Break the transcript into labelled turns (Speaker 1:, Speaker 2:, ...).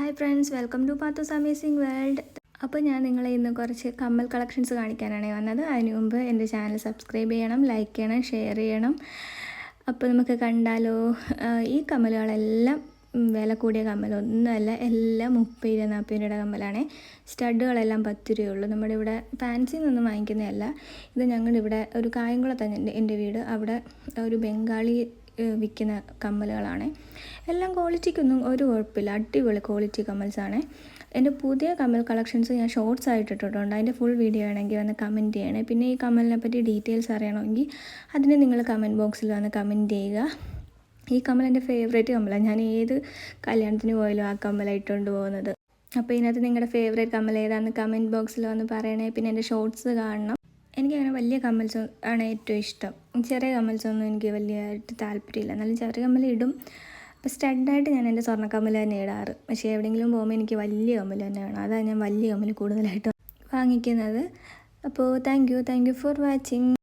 Speaker 1: Hi friends welcome to പാത്തോസ് amazing world. അപ്പോൾ ഞാൻ നിങ്ങളെ ഇന്ന് കുറച്ച് കമ്മൽ കളക്ഷൻസ് കാണിക്കാനാണ് വന്നത്. അതിന് മുമ്പ് എന്റെ ചാനൽ സബ്സ്ക്രൈബ് ചെയ്യണം ലൈക്ക് ചെയ്യണം ഷെയർ ചെയ്യണം. അപ്പോൾ നമുക്ക് കണ്ടാലോ ഈ കമ്മലുകളെല്ലാം വില കൂടിയ കമ്മലൊന്നുമല്ല എല്ലാം മുപ്പത് രൂപ നാൽപ്പത് രൂപയുടെ കമ്മലാണ്. സ്റ്റഡുകളെല്ലാം പത്ത് രൂപയുള്ളൂ നമ്മുടെ ഇവിടെ ഫാൻസിയിൽ നിന്നൊന്നും വാങ്ങിക്കുന്നതല്ല. ഇത് ഞങ്ങളുടെ ഇവിടെ ഒരു കായംകുളത്താണ് എന്റെ എന്റെ വീട്. അവിടെ ഒരു ബംഗാളി വിൽക്കുന്ന കമ്മലുകളാണ്. എല്ലാം ക്വാളിറ്റിക്കൊന്നും ഒരു കുഴപ്പമില്ല. അടിപൊളി ക്വാളിറ്റി കമ്മൽസാണ്. എന്റെ പുതിയ കമ്മൽ കളക്ഷൻസ് ഞാൻ ഷോർട്സ് ആയിട്ട് ഇട്ടിട്ടുണ്ട് അതിന്റെ ഫുൾ വീഡിയോ വേണമെങ്കിൽ വന്ന് കമന്റ് ചെയ്യണേ. പിന്നെ ഈ കമ്മലിനെ പറ്റി ഡീറ്റെയിൽസ് അറിയണമെങ്കിൽ അതിന് നിങ്ങൾ കമന്റ് ബോക്സിൽ വന്ന് കമന്റ് ചെയ്യുക. ഈ കമ്മൽ എന്റെ ഫേവറേറ്റ് കമ്മലാണ്. ഞാൻ ഏത് കല്യാണത്തിന് പോയാലും ആ കമ്മലായിട്ടുകൊണ്ട് പോകുന്നത്. അപ്പോൾ ഇതിനകത്ത് നിങ്ങളുടെ ഫേവറേറ്റ് കമ്മൽ ഏതാണെന്ന് കമന്റ് ബോക്സിൽ വന്ന് പറയണേ. പിന്നെ എന്റെ ഷോർട്സ് കാണണം. എനിക്കങ്ങനെ വലിയ കമ്മൽസ് ആണ് ഏറ്റവും ഇഷ്ടം. ചെറിയ കമ്മൽസൊന്നും എനിക്ക് വലിയതായിട്ട് താല്പര്യമില്ല. എന്നാലും ചെറിയ കമ്മൽ ഇടും. അപ്പോൾ സ്റ്റഡായിട്ട് ഞാൻ എന്റെ സ്വർണ കമ്മൽ തന്നെ ഇടാറ്. പക്ഷേ എവിടെയെങ്കിലും പോകുമ്പോൾ എനിക്ക് വലിയ കമ്മൽ തന്നെ വേണം. അതാണ് ഞാൻ വലിയ കമ്മൽ കൂടുതലായിട്ട് വാങ്ങിക്കുന്നത്. അപ്പോൾ thank you thank you for watching